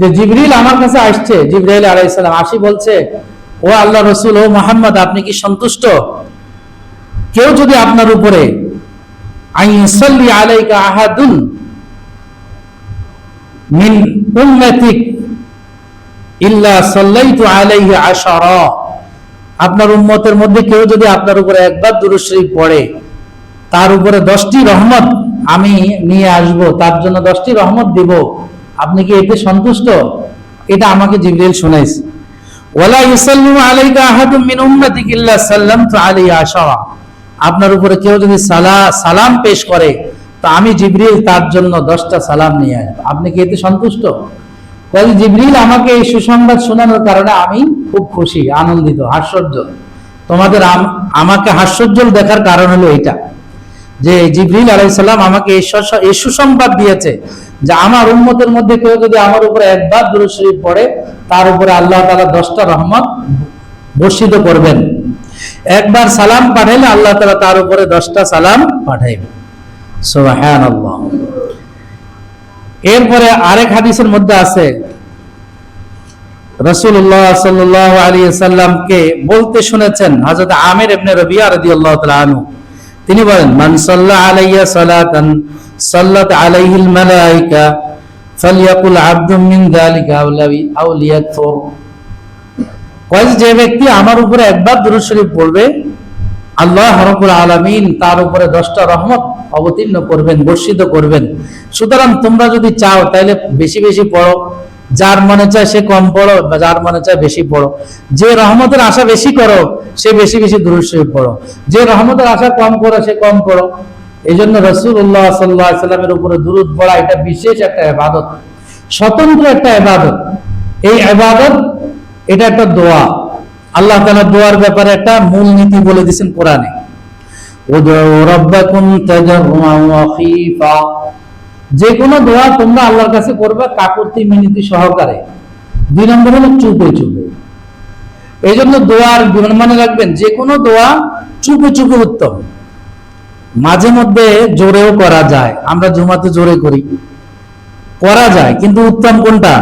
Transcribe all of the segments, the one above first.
যে জিবরিল আমার কাছে আসছে, জিবরাইল আলাইসালাম আসি বলছে, ও আল্লাহ রসুল, ও মোহাম্মদ, আপনি কি সন্তুষ্ট? কেউ যদি আপনার উপরে আইনসল্লি আলাইকা আহাদুন মিন উম্মাতিক ইল্লা সাল্লাইতু আলাইহি আশারা, আপনার উম্মতের মধ্যে কেউ যদি আপনার উপরে একবার দুরূদ শরীফ পড়ে, তার উপরে দশটি রহমত আমি নিয়ে আসব, তার জন্য দশটি রহমত দিব আপনি কি এতে সন্তুষ্ট? এটা আমাকে জিবরিল শোনাইছে। ওয়ালা ইউসাল্লিমু আলাইকা আহাদুম মিন উম্মাতিক ইল্লা সাল্লামতু আলাইহি আশারা। আপনার উপরে কেউ যদি সালা, সালাম পেশ করে, তো আমি জিবরিল তার জন্য দশটা সালাম নিয়ে আসব। আপনি কি এতে সন্তুষ্ট? কাজে জিবরিল আমাকে এই সুসংবাদ শোনানোর কারণে আমি খুব খুশি, আনন্দিত, হাস্যোজ্জ্বল। তোমাদের আমাকে হাস্যোজ্জ্বল দেখার কারণ হলো এটা যে জিবরিল আলাইসাল্লাম আমাকে এই সুসংবাদ দিয়েছে যে আমার উম্মতের মধ্যে কেউ যদি আমার উপরে একবার দুরূদ শরীফ পড়ে, তার উপরে আল্লাহ তাআলা দশটা রহমত বর্ষিত করবেন। একবার সালাম পাঠাইলে আল্লাহ তাআলা তার উপরে দশটা সালাম পাঠাইবেন সুবহানাল্লাহ। এরপরে আরেক হাদিসের মধ্যে আছে রসুল্লাহ সাল্লাহ আলী সাল্লামকে বলতে শুনেছেন হযরত আমির ইবনে রবিয়া রাদিয়াল্লাহু তাআলা আনহু। তিনি বলেন, মান সাল্লা আলাইয়া সালাতান সাল্লাত আলাইহিল মালাইকা ফালইয়াকুল আবদুম মিন যালিকা আউলাবি আউলিয়াতুর কয় যে ব্যক্তি আমার উপরে একবার দুরূদ শরীফ পড়বে, আল্লাহ রাব্বুল আলামিন তার উপরে দশটা রহমত অবতীর্ণ করবেন, বর্ষিত করবেন। সুতরাং তোমরা যদি চাও তাহলে বেশি বেশি পড়ো। যার মনে চায় সে কম পড়ো যার মনে চায় বেশি পড়ো। যে রহমতের আশা বেশি করো, সে বেশি বেশি দুরূদ পড়ো। যে রহমতের আশা কম করো, সে কম পড়ো। এই জন্য রসুল্লাহ সাল্লাহ সাল্লামের উপরে দুরুদ পড়া এটা বিশেষ একটা এবাদত স্বতন্ত্র একটা এবাদত এই এবাদত এটা একটা দোয়া। আল্লাহ তাআলা দোয়ার ব্যাপারে একটা মূল নীতি বলে দিয়েছেন কোরআনে। যে কোনো দোয়া তোমরা আল্লাহর কাছে করবে কাকুতি মিনতি সহকারে। দুই নম্বর হলো চুপে চুপে। এই জন্য দোয়ার মানে রাখবেন যে কোনো দোয়া চুপে চুপে উত্তম। মাঝে মধ্যে জোরেও করা যায়, আমরা জুমাতে জোরে করি। করা যায়, কিন্তু উত্তম কোনটা?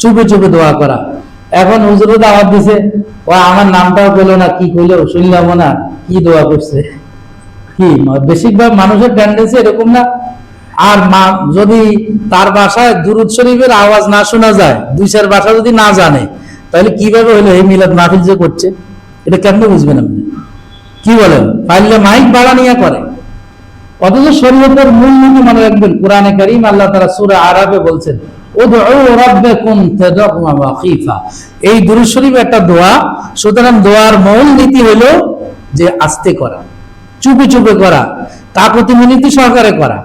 চুপে চুপে দোয়া করা। এখন হুজুরও দাওয়াত দিছে ও আমার নামটাও পেল না, কি কইলো শুনলাম না, কি দোয়া করছে? কি, বেশিরভাগ মানুষের টেন্ডেন্সি এরকম না? আর মা যদি তার বাসায় দুরুদ শরীফের আওয়াজ না শোনা যায় দুই চার বাসা যদি না জানে, তাহলে কীভাবে হলো এই মিলাদ মাহফিল যে করছে? এটা কেমনে বুঝবেন আপনি? কি বলেন? পারলে মাইক বাড়া নিয়ে করে। অথচ শরীয়তের মূল নীতি মনে রাখবেন, কোরআনে কারীম আল্লাহ তাআলা সূরা আরাবে বলছেন এই দুরূদ শরীফ একটা দোয়া, সুতরাং দোয়ার মূল নীতি হলো যে আস্তে করা, চুপে চুপে করা কাকতি মিনতি সহকারে করা।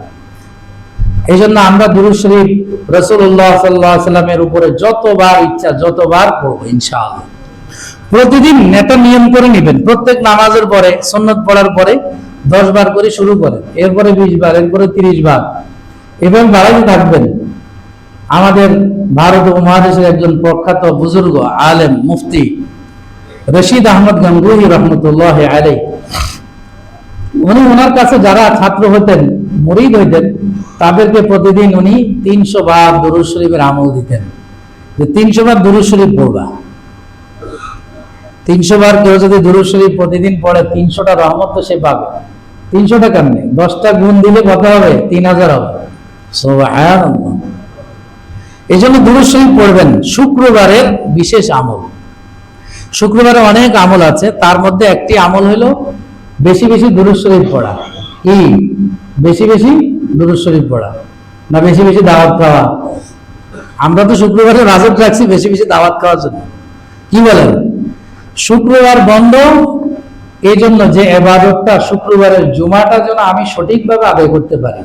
এই জন্য আমরা দুরূদ শরীফ আলাইহি সাল্লামের উপরে যতবার ইচ্ছা যতবার পড়ব, ইনশাআল্লাহ। প্রতিদিন নেতা নিয়ম করে নেবেন। প্রত্যেক নামাজের পরে, সন্নত পড়ার পরে দশ বার করে শুরু করেন। এরপরে বিশ বার, এরপরে তিরিশ বার। এবং বাড়াতে থাকবেন। আমাদের ভারত উপমহাদেশের একজন প্রখ্যাত বুজুর্গ, আলেম, মুফতি রশিদ আহমদ গঙ্গুহি রহমতুল্লাহ আলাই উনি ওনার কাছে যারা ছাত্র হতেন, মুরিদ হইতেন, তাদেরকে প্রতিদিন উনি তিনশো বার দুরুদ শরীফের আমল দিতেন। যে তিনশো বার দুরুদ শরীফ পড়বা। তিনশো বার কেউ যদি দুরুদ শরীফ প্রতিদিন পড়ে, তিনশোটা রহমত তো সে পাবে। তিনশোটা কেমনে? দশটা গুণ দিলে কত হবে? তিন হাজার হবে। এই জন্য দুরুদ শরীফ পড়বেন শুক্রবারের বিশেষ আমল। শুক্রবারে অনেক আমল আছে, তার মধ্যে একটি আমল হলো বেশি বেশি দুরুদ শরীফ পড়া। কি? বেশি বেশি দুরুদ শরীফ পড়া। না, বেশি বেশি দাওয়াত খাওয়া। আমরা তো শুক্রবারে রাজত রাখছি, বেশি বেশি দাওয়াত খাওয়ার জন্য। কি বলেন? শুক্রবার বন্ধ এই জন্য যে এবাদতটা শুক্রবারের জুমাটা যেন আমি সঠিকভাবে আদায় করতে পারি।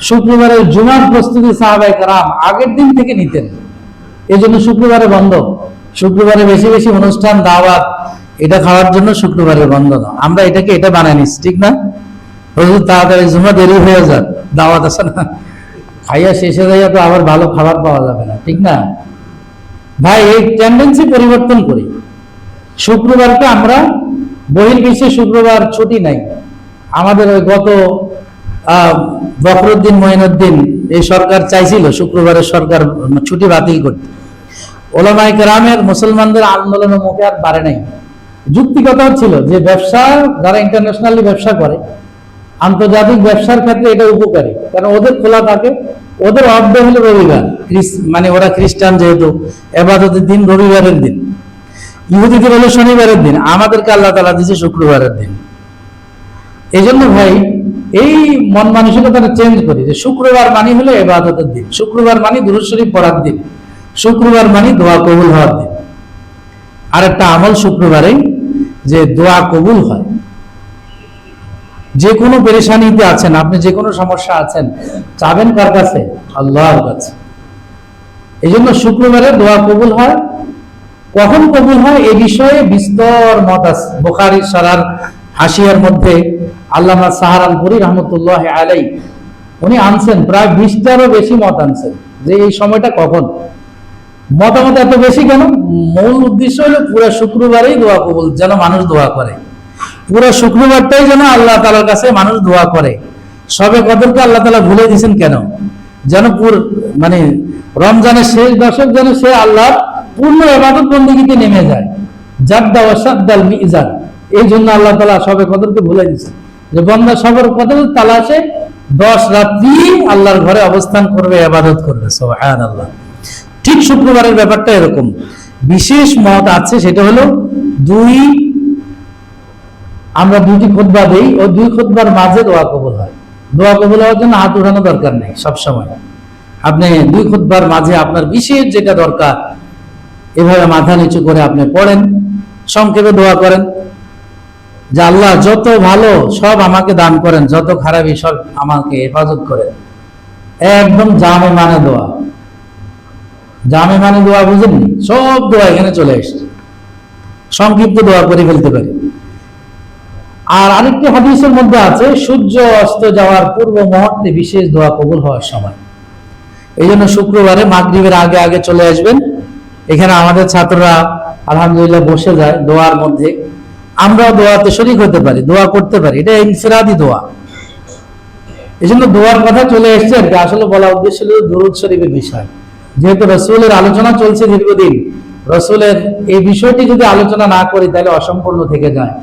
শুক্রবারের জুমার প্রস্তুতি সাহাবাই কারাম আগের দিন থেকে নিতেন। এই জন্য শুক্রবারে বন্ধ। শুক্রবারে বেশি বেশি অনুষ্ঠান, দাওয়াত এটা খাওয়ার জন্য শুক্রবারে বন্ধ না। আমরা এটাকে এটা বানাই নিচ্ছি, ঠিক না? হুজুর, তাড়াতাড়ি জুমা দেরি হয়ে যাক। দাওয়াত আছে না? খাইয়া শেষে যাইয়া তো আবার ভালো খাবার পাওয়া যাবে না, ঠিক না? ভাই, এই টেন্ডেন্সি পরিবর্তন করি। শুক্রবারকে আমরা, বহির্বিশ্বে শুক্রবার ছুটি নাই। আমাদের ওই গত বকরুদ্দিন, মঈনুদ্দিন, এই সরকার চাইছিল শুক্রবারের সরকার ছুটি বাতিল করতে। ওলামাই কেরামের মুসলমানদের আন্দোলনের মুখে আর পারে নাই। যুক্তি কথা ছিল যে ব্যবসা যারা ইন্টারন্যাশনালি ব্যবসা করে, আন্তর্জাতিক ব্যবসার ক্ষেত্রে এটা উপকারী। কারণ ওদের খোলা থাকে, ওদের অর্ধ হলো রবিবার। মানে ওরা খ্রিস্টান যেহেতু এবাদতের দিন রবিবারের দিন। ইহুদিদের হলো শনিবারের দিন, আমাদেরকে আল্লাহ তালা দিচ্ছে শুক্রবারের দিন। এই জন্য ভাই, এই মন মানসিকতাটা চেঞ্জ করি যে শুক্রবার মানি হলো এবাদতের দিন, শুক্রবার মানি দুরুদ শরীফ পড়ার দিন, শুক্রবার মানি দোয়া কবুল হওয়ার দিন। আর একটা আমল শুক্রবারে যে দোয়া কবুল হয়। যে কোনো পেরেশানিতে আছেন, আপনি যে কোনো সমস্যা আছেন চাবেন কার কাছে? আল্লাহর কাছে। এই জন্য শুক্রবারে দোয়া কবুল হয়। কখন কবুল হয় এ বিষয়ে বিস্তর মত আছে। বোখারি সারার হাসিয়ার মধ্যে আল্লামা সাহারানপুরি রহমতুল্লাহ আলাই উনি আনছেন, প্রায় বিশটারও বেশি মত আনছেন যে এই সময়টা কখন? মতামত এত বেশি কেন? মূল উদ্দেশ্য হলো পুরো শুক্রবারেই দোয়া কবুল যেন মানুষ দোয়া করে। পুরো শুক্রবারটাই যেন আল্লাহ তালার কাছে মানুষ দোয়া করে। সবে কদরকে আল্লাহ তালা ভুলে দিয়েছেন কেন? যেন পুর মানে রমজানের শেষ দশক যেন সে আল্লাহর পূর্ণ এবাদত বন্দীতে নেমে যায়। জাদ্দা ওয়াসাদ্দাল মিজান। এই জন্য আল্লাহ তালা সবে কদরকে ভুলে দিয়েছেন। যে বন্দা সবর কদর তালাশে দশ রাত্রি আল্লাহর ঘরে অবস্থান করবে এবাদত করবে। সোহান আল্লাহ ঠিক শুক্রবারের ব্যাপারটা এরকম। বিশেষ মত আছে, সেটা হলো দুই, আমরা দুটি খুতবা দেই, ও দুই খুতবার মাঝে দোয়া কবুল হয়। দোয়া কবুল হওয়ার জন্য হাত উঠানো দরকার নেই সবসময়। আপনি দুই খুতবার মাঝে আপনার বিশেষ যেটা দরকার, এভাবে মাথা নিচু করে আপনি পড়েন, সংক্ষেপে দোয়া করেন, যে আল্লাহ যত ভালো সব আমাকে দান করেন, যত খারাপই সব আমাকে হেফাজত করেন। একদম জামে মানে দোয়া। জামে মানে দোয়া বুঝেননি? সব দোয়া এখানে চলে এসছে সংক্ষিপ্ত দোয়া করে ফেলতে পারি। আর আরেকটি হাদিসের মধ্যে আছে, সূর্য অস্ত যাওয়ার পূর্ব মুহূর্তে বিশেষ দোয়া কবুল হওয়ার সময়। এই জন্য শুক্রবারে মাগরিবের আগে আগে চলে আসবেন। এখানে আমাদের ছাত্ররা আলহামদুলিল্লাহ বসে যায় দোয়ার মধ্যে। আমরাও দোয়াতে শরিক হতে পারি, দোয়া করতে পারি। এটা ইনফিরাদি দোয়া। এই জন্য দোয়ার কথা চলে এসছে আর কি। আসলে বলা উদ্দেশ্য ছিল দুরুদ শরীফের বিষয়। যেহেতু রসুলের আলোচনা চলছে দীর্ঘদিন, রসুলের এই বিষয়টি যদি আলোচনা না করি, তাহলে অসম্পূর্ণ থেকে যায়।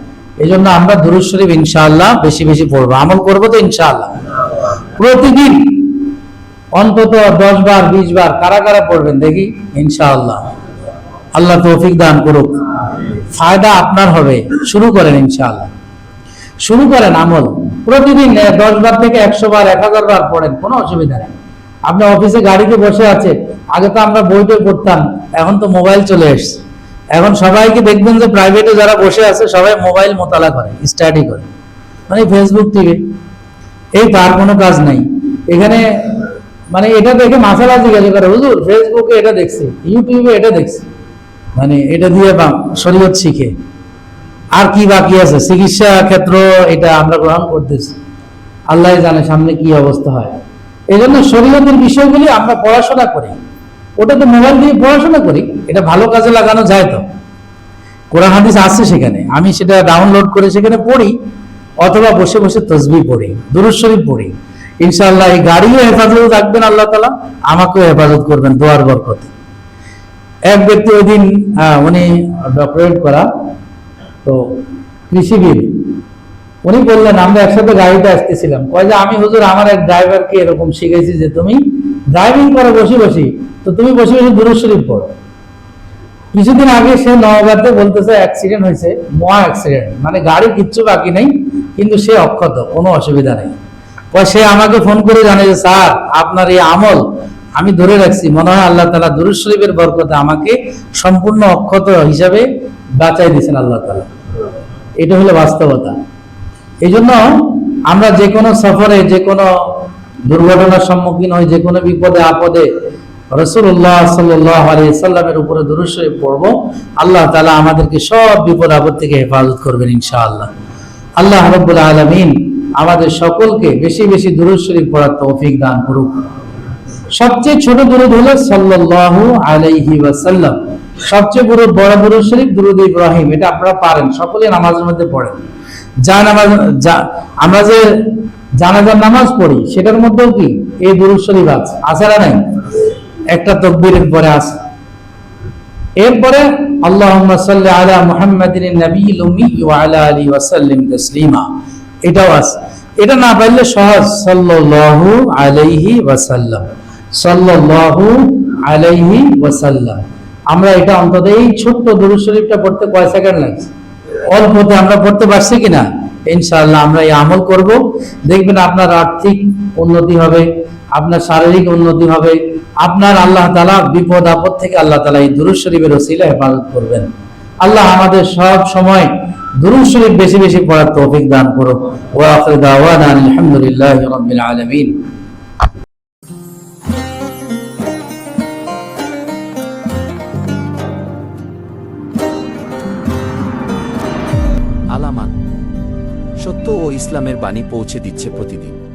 এই জন্য আমরা দুরুদ শরীফ ইনশাআল্লাহ বেশি বেশি পড়ব। আমল করব তো ইনশাআল্লাহ। প্রতিদিন অন্তত দশ বার, বিশ বার কারা কারা পড়বেন দেখি? ইনশাআল্লাহ। আল্লাহ তৌফিক দান করুক। ফায়দা আপনার হবে। শুরু করেন ইনশাআল্লাহ। শুরু করেন আমল। প্রতিদিন দশ বার থেকে একশো বার, এক হাজার বার পড়েন, কোনো অসুবিধা নেই। আপনি অফিসে গাড়িতে বসে আছে আগে তো আমরা বইতে পড়তাম, এখন তো মোবাইল চলে এসছে। এখন সবাইকে দেখবেন যে প্রাইভেটে যারা বসে আছে, সবাই মোবাইল মোতালা করে স্টাডি করে। মানে ফেসবুক টিভি এই তার কোনো কাজ নাই। এখানে মানে এটা দেখে মাসালা জিজ্ঞাসা করে হুজুর ফেসবুকে এটা দেখছি ইউটিউবে এটা দেখছি। মানে এটা দিয়ে বা শরীয়ত শিখে। আর কি বাকি আছে? চিকিৎসা ক্ষেত্র এটা আমরা গ্রহণ করতেছি। আল্লাহ জানে সামনে কি অবস্থা হয়। এই জন্য শরীয়তের বিষয়গুলি আমরা পড়াশোনা করি। ওটা তো মোবাইল দিয়ে পড়াশোনা করি, এটা ভালো কাজে লাগানো যায় তো। কোরআন হাদিস আছে সেখানে, আমি সেটা ডাউনলোড করে সেখানে পড়ি, অথবা বসে বসে তসবি পড়ি, দুরুদ শরীফ পড়ি। ইনশাআল্লাহ এই গাড়িও হেফাজত রাখবেন আল্লাহ তালা আমাকেও হেফাজত করবেন দোয়ার বরকতে। এক ব্যক্তি ওই দিন উনি ডক্টরেট করা, তো কৃষিবিদ, উনি বললেন, আমরা একসাথে গাড়িতে আসতেছিলাম। কয় যে, আমি হুজুর, আমার এক ড্রাইভারকে এরকম শিখেছি যে তুমি ড্রাইভিং করো বসে বসে। তো তুমি বসে বসে দুরুদ শরীফ পড়ো। কিছুদিন আগে সে নওগাঁতে বলতেছে অ্যাক্সিডেন্ট হয়েছে, মহা অ্যাক্সিডেন্ট মানে গাড়ি কিচ্ছু বাকি নেই, কিন্তু সে অক্ষত, কোনো অসুবিধা নেই। সে আমাকে ফোন করে জানে যে, স্যার, আপনার এই আমল আমি ধরে রাখছি। মনে হয় আল্লাহ তালা দুরুদ শরীফের বরকতে আমাকে সম্পূর্ণ অক্ষত হিসাবে বাঁচাই দিয়েছেন আল্লাহ তালা এটা হলো বাস্তবতা। এই জন্য আমরা যে কোনো সফরে, যে কোনো দুর্ঘটনার সম্মুখীন হই যে কোনো বিপদে, আপদে। রসুল্লাহ সাল্লাহ সাল্লামের উপরে পড়ব। আল্লাহ তালা আমাদেরকে সব বিপদ, আপদ থেকে হেফাজত করবেন আল্লাহ আলমিন আমাদের সকলকে বেশি বেশি পড়ার তৌফিক দান করুক। সবচেয়ে ছোট দুরুদ হলো সাল্লাল্লাহু আলাইহি ওয়াসাল্লাম। সবচেয়ে বড় বড় দুরুদ শরীফ দুরুদ ইব্রাহিম। এটা আপনারা পারেন, সকলে নামাজের মধ্যে পড়েন। যা নামাজ যা আমরা যে জানাজার নামাজ পড়ি, সেটার মধ্যেও কি? এই দুরুদ শরীফ আছে। আছে না নাই? একটা তকবীরের পরে আছে। এরপরে, আল্লাহুম্মা সাল্লি আলা মুহাম্মাদিন নবীল উম্মি ওয়া আলা আলি ওয়া সাল্লিম তাসলিমা। এটাও আছে। এটা না পারলে সহজ। সাল্লাল্লাহু আলাইহি ওয়া সাল্লাম সাল্লাল্লাহু আলাইহি ওয়া সাল্লাম আমরা এটা অন্তত এই ছোট্ট দুরূদ শরীফটা পড়তে কয় সেকেন্ড লাগছে? অল্পতে আমরা পড়তে পারছি কিনা? ইনশাআল্লাহ আমরা এই আমল করব। দেখবেন আপনার আর্থিক উন্নতি হবে, আপনার শারীরিক উন্নতি হবে। আপনার আল্লাহ তালা বিপদ, আপদ থেকে আল্লাহ তালা এই দুরুদ শরীফের ওসিলা হেফাজত করবেন। আল্লাহ আমাদের সব সময় দুরুদ শরীফ বেশি বেশি পড়ার তৌফিক দান করুক। ওয়া আখির দাওয়ানা আলহামদুলিল্লাহি রাব্বিল আলামিন। ইসলামের বাণী পৌঁছে দিচ্ছে প্রতিদিন।